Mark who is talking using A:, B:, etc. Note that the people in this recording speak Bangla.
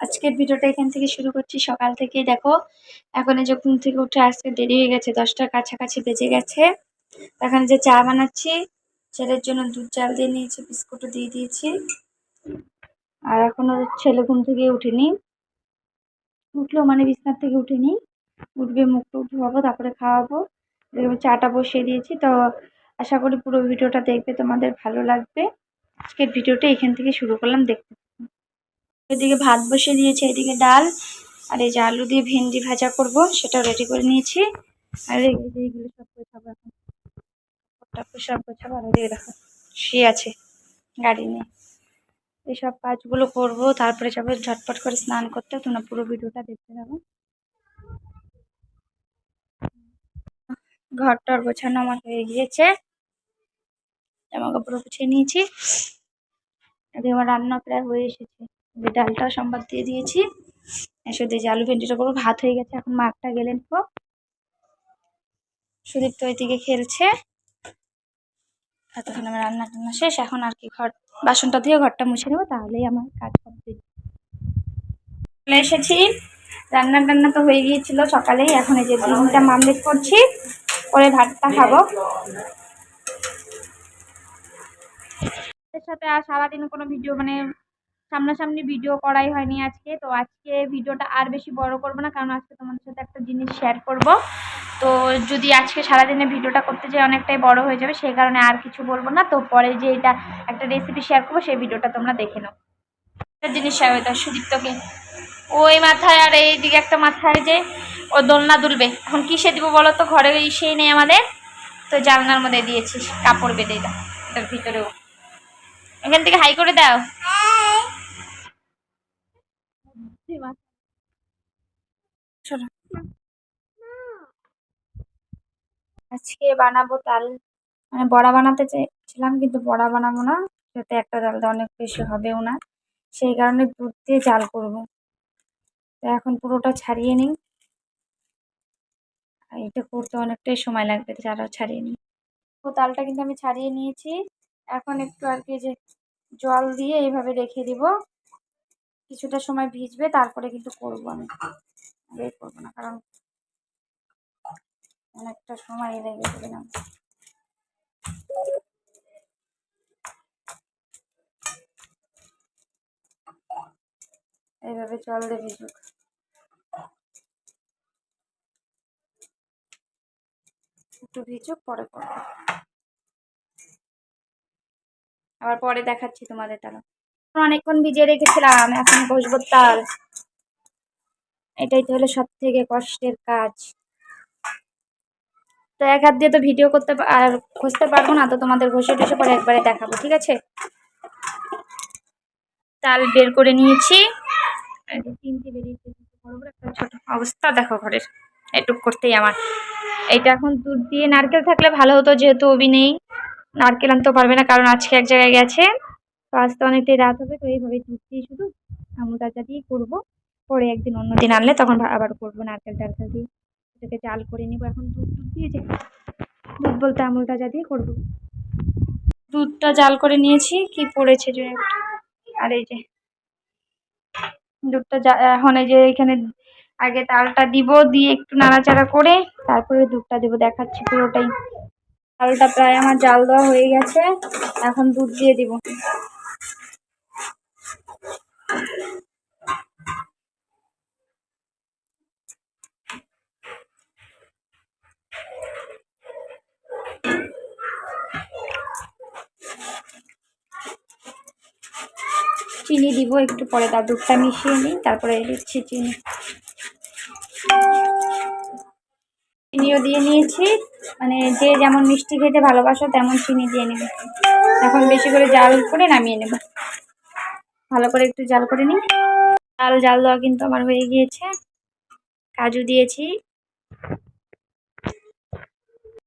A: আজকের ভিডিওটা এখান থেকে শুরু করছি। সকাল থেকে দেখো, এখন এই যে ঘুম থেকে উঠে আসতে দেরি হয়ে গেছে, দশটার কাছাকাছি বেজে গেছে। এখন যে চা বানাচ্ছি, ছেলের জন্য দুধ চাল দিয়ে নিয়েছি, বিস্কুটও দিয়ে দিয়েছি। আর এখনও ছেলে ঘুম থেকে উঠেনি। উঠল মানে বিছনার থেকে উঠেনি। উঠবে মুখ টুক ধোয়াবো, তারপরে খাওয়াবো। এরকম চাটা বসিয়ে দিয়েছি। তো আশা করি পুরো ভিডিওটা দেখবে, তোমাদের ভালো লাগবে। আজকের ভিডিওটা এখান থেকে শুরু করলাম। দেখতে। এদিকে ভাত বসিয়ে দিয়েছি, এদিকে ডাল আর এই যে আলু দিয়ে ভেন্ডি ভাজা করব, সেটাও রেডি করে নিয়েছি। আর এইগুলো সব গোছাবো এখন। সব গোছাবো আর এদিকে দেখো, শুয়ে আছে গাড়ি নিয়ে। এইসব কাজগুলো করব, তারপরে যাব ঝটপট করে স্নান করতে, তোমরা পুরো ভিডিওটা দেখতে থাকো। ঘরটার গোছানো আমার হয়ে গিয়েছে। জামা কাপড় গুছিয়ে নিয়েছি। আমার রান্না প্রায় হয়ে এসেছে। যে ডালটা সম্বাদ দিয়ে দিয়েছি। দিয়ে যে আলু ভেন্ডিটা করব। ভাত হয়ে গেছে, এখন মাঠটা গেলেন তো সুদীপ তো ওইদিকে খেলছে। এতক্ষণ আমার রান্না টান্না শেষ, এখন আর কি ঘর বাসনটা দিয়ে ঘরটা মুছে নেব, তাহলেই আমার কাজ কমপ্লিট। চলে এসেছি। রান্না টান্না তো হয়ে গিয়েছিল সকালেই, এখন এই যে ডিমটা মামলেট করছি করে ভাতটা খাব। সাথে আর সারাদিন কোনো ভিডিও মানে সামনাসামনি ভিডিও করাই হয়নি আজকে। তো আজকে ভিডিওটা আর বেশি বড় করব না, কারণ আজকে তোমাদের সাথে একটা জিনিস শেয়ার করব। তো যদি আজকে সারাদিনে ভিডিওটা করতে যাই অনেকটাই বড় হয়ে যাবে, সেই কারণে আর কিছু বলব না। তো পরে যে এটা একটা রেসিপি শেয়ার করব, সেই ভিডিওটা তোমরা দেখে নাও। একটা জিনিস শেয়ার হয়ে সুদীপ্তকে। ওই মাথায়, আর এইদিকে একটা মাথায় যে ও দোলনা দুলবে। এখন কিসে দিব বলো তো? ঘরে সেই নেই আমাদের। তো জানলার মধ্যে দিয়েছিস, কাপড় বেঁধে দাও এটার ভিতরেও। এখান থেকে হাই করে দাও। আজকে বানাবো তাল। মানে বড়া বানাতে চেয়েছিলাম কিন্তু বড়া বানাবো না। যাতে একটা ডাল দিয়ে অনেক বেশি হবেও না। সেই কারণে দুধ দিয়ে জাল করব। তো এখন পুরোটা ছাড়িয়ে নিই। আর এটা করতে অনেকটাই সময় লাগবে যারা ছাড়িয়ে নিই। তো তালটা কিন্তু আমি ছাড়িয়ে নিয়েছি। এখন একটু আর কি যে জল দিয়ে এইভাবে রেখে দিব। কিছুটা সময় ভিজবে, তারপরে কিন্তু করব আমি। আগে করব না, কারণ অনেকটা সময় লেগে যাবে না। এইভাবে জল দিয়ে ভিজুক। একটু ভিজুক, পরে করব। আবার পরে দেখাচ্ছি তোমাদের তারা অনেকক্ষণ ভিজিয়ে রেখেছিলাম, এখন বসবো তাল এটাই তো হলো সব থেকে কষ্টের কাজ। তো এক হাত দিয়ে তো ভিডিও করতে আর খুঁজতে পারব না, তো তোমাদের ঘষে টসে পরে একবারে দেখাবো, ঠিক আছে? তাল বের করে নিয়েছি। তিনটে একটা ছোট অবস্থা, দেখো ঘরের। এটুক করতেই আমার। এটা এখন দুধ দিয়ে নারকেল থাকলে ভালো হতো, যেহেতু অবি নেই। নারকেল আনতে পারবে না, কারণ আজকে এক জায়গায় গেছে। তো আজ তো অনেকটাই রাত হবে, তো এইভাবে দুধ দিয়ে শুধু আমুল তাজা দিয়েই করব, পরে একদিন অন্য দিন আনলে তখন আবার করব নারকেল টারকেল দিয়ে। এটাকে চাল করে নিবো, এখন দুধ দুধ দিয়েছে। দুধ বলতে আমুল তাজা দিয়ে করব। দুধটা জাল করে নিয়েছি, কি পড়েছে যে। আর এই যে, দুধটা এখন এই যে এখানে আগে তালটা দিব, দিয়ে একটু নাড়াচাড়া করে তারপরে দুধটা দেবো, দেখাচ্ছি পুরোটাই। তালটা প্রায় আমার জাল দেওয়া হয়ে গেছে, এখন দুধ দিয়ে দিব। চিনি দিব একটু পরে, তার দুধটা মিশিয়ে নিই, তারপরে দিচ্ছি চিনি। চিনিও দিয়ে নিয়েছি মানে যে যেমন মিষ্টি খেতে ভালোবাসো, তেমন চিনি দিয়ে নেবে এখন বেশি করে জাল করে নামিয়ে নেব। ভালো করে একটু জাল করে নিই। জাল জাল দেওয়া কিন্তু আমার হয়ে গিয়েছে। কাজু দিয়েছি।